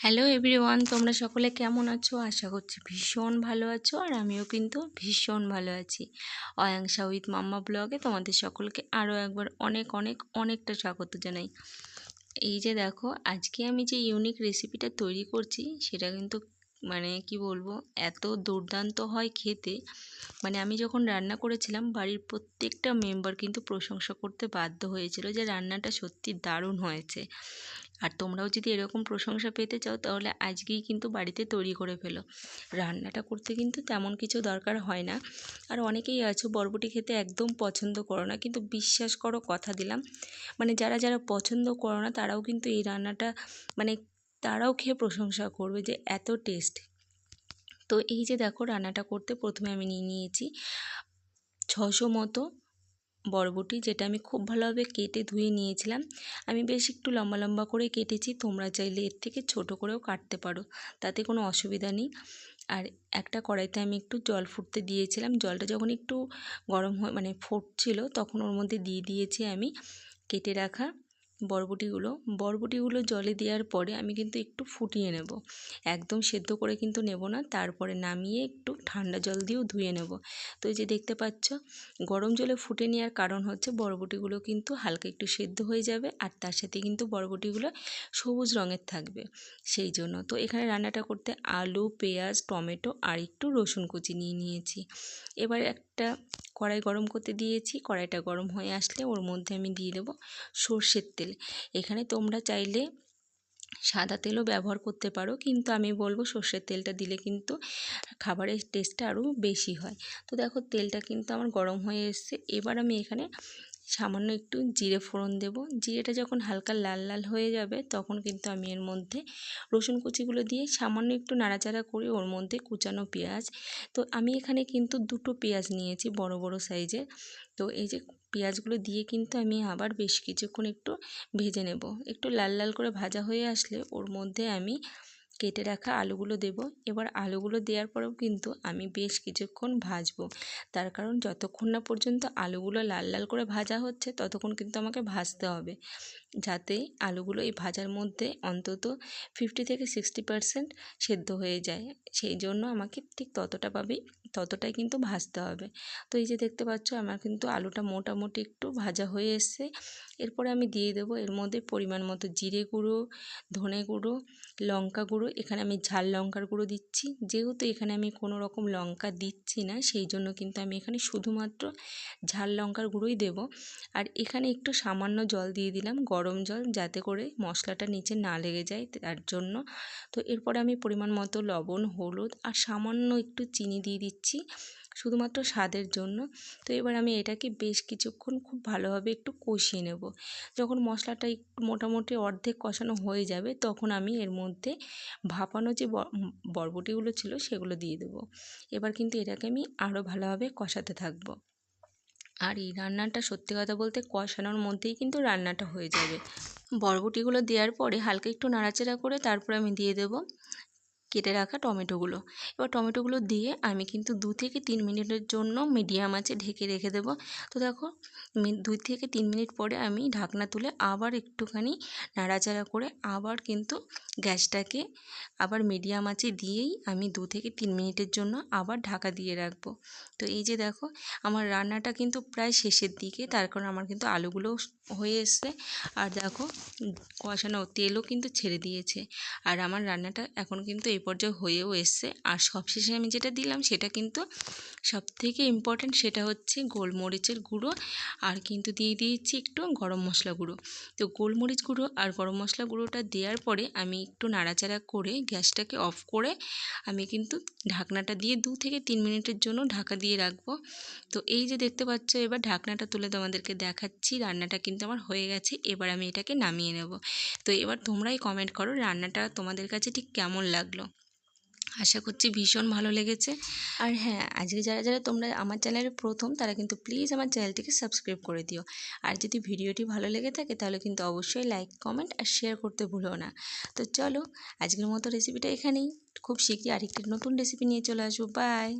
Hello everyone তোমরা সকলে কেমন আছো? আশা করছি ভীষণ ভালো আছো আর আমিও কিন্তু ভীষণ ভালো আছি। অয়াংশা উইথ মাম্মা ব্লগে তোমাদের সকলকে আরও একবার অনেক অনেক, অনেকটা স্বাগত জানাই। এই যে দেখো, আজকে আমি যে ইউনিক রেসিপিটা তৈরি করছি, সেটা কিন্তু মানে কি বলব, এত দুর্দান্ত হয় খেতে। মানে আমি যখন রান্না করেছিলাম, বাড়ির প্রত্যেকটা মেম্বার কিন্তু প্রশংসা করতে বাধ্য হয়েছিল যে রান্নাটা সত্যি দারুণ হয়েছে। আর তোমরাও যদি এরকম প্রশংসা পেতে চাও, তাহলে আজকেই কিন্তু বাড়িতে তৈরি করে ফেলো। রান্নাটা করতে কিন্তু তেমন কিছু দরকার হয় না। আর অনেকেই আছো বরবটি খেতে একদম পছন্দ করো না, কিন্তু বিশ্বাস করো, কথা দিলাম। মানে যারা যারা পছন্দ করো না, তারাও কিন্তু এই রান্নাটা মানে তারাও খেয়ে প্রশংসা করবে যে এত টেস্ট। তো এই যে দেখো, রান্নাটা করতে প্রথমে আমি নিয়ে নিয়েছি ছশো মতো বরবটি যেটা আমি খুব ভালোভাবে কেটে ধুয়ে নিয়েছিলাম। আমি বেশ একটু লম্বা লম্বা করে কেটেছি, তোমরা চাইলে এর থেকে ছোট করেও কাটতে পারো, তাতে কোনো অসুবিধা নেই। আর একটা কড়াইতে আমি একটু জল ফুটতে দিয়েছিলাম, জলটা যখন একটু গরম হয়ে মানে ফুটছিল তখন ওর মধ্যে দিয়ে দিয়েছি আমি কেটে রাখা বরবটিগুলো। বরবটিগুলো জলে দেওয়ার পরে আমি কিন্তু একটু ফুটিয়ে নেব। একদম সেদ্ধ করে কিন্তু নেব না, তারপরে নামিয়ে একটু ঠান্ডা জল দিয়েও ধুয়ে নেব। তো এই যে দেখতে পাচ্ছ, গরম জলে ফুটে নেওয়ার কারণ হচ্ছে বরবটিগুলো কিন্তু হালকা একটু সেদ্ধ হয়ে যাবে আর তার সাথে কিন্তু বরবটিগুলো সবুজ রঙের থাকবে। সেই জন্য তো এখানে রান্নাটা করতে আলু, পেঁয়াজ, টমেটো আর একটু রসুন কুচি নিয়ে নিয়েছি। এবার একটা কড়াই গরম করতে দিয়েছি, কড়াইটা গরম হয়ে আসলে ওর মধ্যে আমি দিয়ে দেবো সর্ষের তেল। এখানে তোমরা চাইলে সাদা তেলও ব্যবহার করতে পারো, কিন্তু আমি বলব সর্ষের তেলটা দিলে কিন্তু খাবারের টেস্টটা আরও বেশি হয়। তো দেখো তেলটা কিন্তু আমার গরম হয়ে এসছে, এবার আমি এখানে সামান্য একটু জিরে ফোড়ন দেব। জিরেটা যখন হালকা লাল লাল হয়ে যাবে, তখন কিন্তু আমি এর মধ্যে রসুন কুচিগুলো দিয়ে সামান্য একটু নাড়াচাড়া করে ওর মধ্যে কুচানো পেঁয়াজ। তো আমি এখানে কিন্তু দুটো পেঁয়াজ নিয়েছি বড় বড় সাইজের তো এই যে পেঁয়াজগুলো দিয়ে কিন্তু আমি আবার বেশ কিছুক্ষণ একটু ভেজে নেব। একটু লাল লাল করে ভাজা হয়ে আসলে ওর মধ্যে আমি কেটে রাখা আলুগুলো দেব। এবার আলুগুলো দেওয়ার পরেও কিন্তু আমি বেশ কিছুক্ষণ ভাজবো। তার কারণ যতক্ষণ না পর্যন্ত আলুগুলো লাল লাল করে ভাজা হচ্ছে, ততক্ষণ কিন্তু আমাকে ভাজতে হবে। যাতে আলুগুলো এই ভাজার মধ্যে অন্তত ফিফটি থেকে সিক্সটি পারসেন্ট সেদ্ধ হয়ে যায়। সেই জন্য আমাকে ঠিক ততটা পাবেই ততটাই কিন্তু ভাজতে হবে। তো এই যে দেখতে পাচ্ছ, আমার কিন্তু আলুটা মোটামুটি একটু ভাজা হয়ে এসছে। এরপরে আমি দিয়ে দেবো এর মধ্যে পরিমাণ মতো জিরে গুঁড়ো, ধনে গুঁড়ো, লঙ্কা গুঁড়ো এখানে আমি ঝাল লঙ্কার গুঁড়ো দিচ্ছি। যেহেতু এখানে আমি কোনো রকম লঙ্কা দিচ্ছি না, সেই জন্য কিন্তু আমি এখানে শুধুমাত্র ঝাল লঙ্কার গুঁড়োই দেব। আর এখানে একটু সামান্য জল দিয়ে দিলাম, গরম জল, যাতে করে মশলাটা নিচে না লেগে যায় তার জন্য। তো এরপরে আমি পরিমাণ মতো লবণ, হলুদ আর সামান্য একটু চিনি দিয়ে দিচ্ছি। শুধুমাত্র স্বাদের জন্য। তো এবার আমি এটাকে বেশ কিছুক্ষণ খুব ভালোভাবে একটু কষিয়ে নেব। যখন মশলাটা একটু মোটামুটি অর্ধেক কষানো হয়ে যাবে, তখন আমি এর মধ্যে ভাপানো যে বরবটিগুলো ছিল সেগুলো দিয়ে দেবো। এবার কিন্তু এটাকে আমি আরও ভালোভাবে কষাতে থাকব। আর এই রান্নাটা সত্যি কথা বলতে কষানোর মধ্যেই কিন্তু রান্নাটা হয়ে যাবে। বরবটিগুলো দেওয়ার পরে হালকা একটু নাড়াচাড়া করে তারপরে আমি দিয়ে দেবো কেটে রাখা টমেটোগুলো। এবার টমেটোগুলো দিয়ে আমি কিন্তু দু থেকে তিন মিনিটের জন্য মিডিয়াম আছে ঢেকে রেখে দেবো। তো দেখো দুই থেকে তিন মিনিট পরে আমি ঢাকনা তুলে আবার একটুখানি নাড়াচাড়া করে আবার কিন্তু গ্যাসটাকে আবার মিডিয়াম আছে দিয়েই আমি দু থেকে তিন মিনিটের জন্য আবার ঢাকা দিয়ে রাখব। তো এই যে দেখো, আমার রান্নাটা কিন্তু প্রায় শেষের দিকে, তার কারণ আমার কিন্তু আলুগুলোও হয়ে এসছে। আর দেখো, কষানো তেলও কিন্তু ছেড়ে দিয়েছে। আর আমার রান্নাটা এখন কিন্তু এই পর্যায়ে হয়েও এসছে। আর সবশেষে আমি যেটা দিলাম, সেটা কিন্তু সবথেকে ইম্পর্ট্যান্ট সেটা হচ্ছে গোলমরিচের গুঁড়ো। আর কিন্তু দিয়ে দিয়েছি একটু গরম মশলা গুঁড়ো। তো গোলমরিচ গুঁড়ো আর গরম মশলা গুঁড়োটা দেওয়ার পরে আমি একটু নাড়াচাড়া করে গ্যাসটাকে অফ করে আমি কিন্তু ঢাকনাটা দিয়ে দু থেকে তিন মিনিটের জন্য ঢাকা দিয়ে রাখব। তো এই যে দেখতে পাচ্ছ, এবার ঢাকনাটা তুলে তোমাদেরকে দেখাচ্ছি। রান্নাটা কিন্তু আমার হয়ে গেছে, এবার আমি এটাকে নামিয়ে নেব। তো এবার তোমরাই কমেন্ট করো রান্নাটা তোমাদের কাছে ঠিক কেমন লাগল। আশা করছি ভীষণ ভালো লেগেছে। আর হ্যাঁ আজকে যারা যারা তোমরা আমার চ্যানেলে প্রথম, তারা কিন্তু প্লিজ আমার চ্যানেলটিকে সাবস্ক্রাইব করে দিও। আর যদি ভিডিওটি ভালো লেগে থাকে, তাহলে কিন্তু অবশ্যই লাইক কমেন্ট আর শেয়ার করতে ভুলো না। তো চলো, আজকের মতো রেসিপিটা এখানেই। খুব শীঘ্রই আরেকটি নতুন রেসিপি নিয়ে চলে আসব। বাই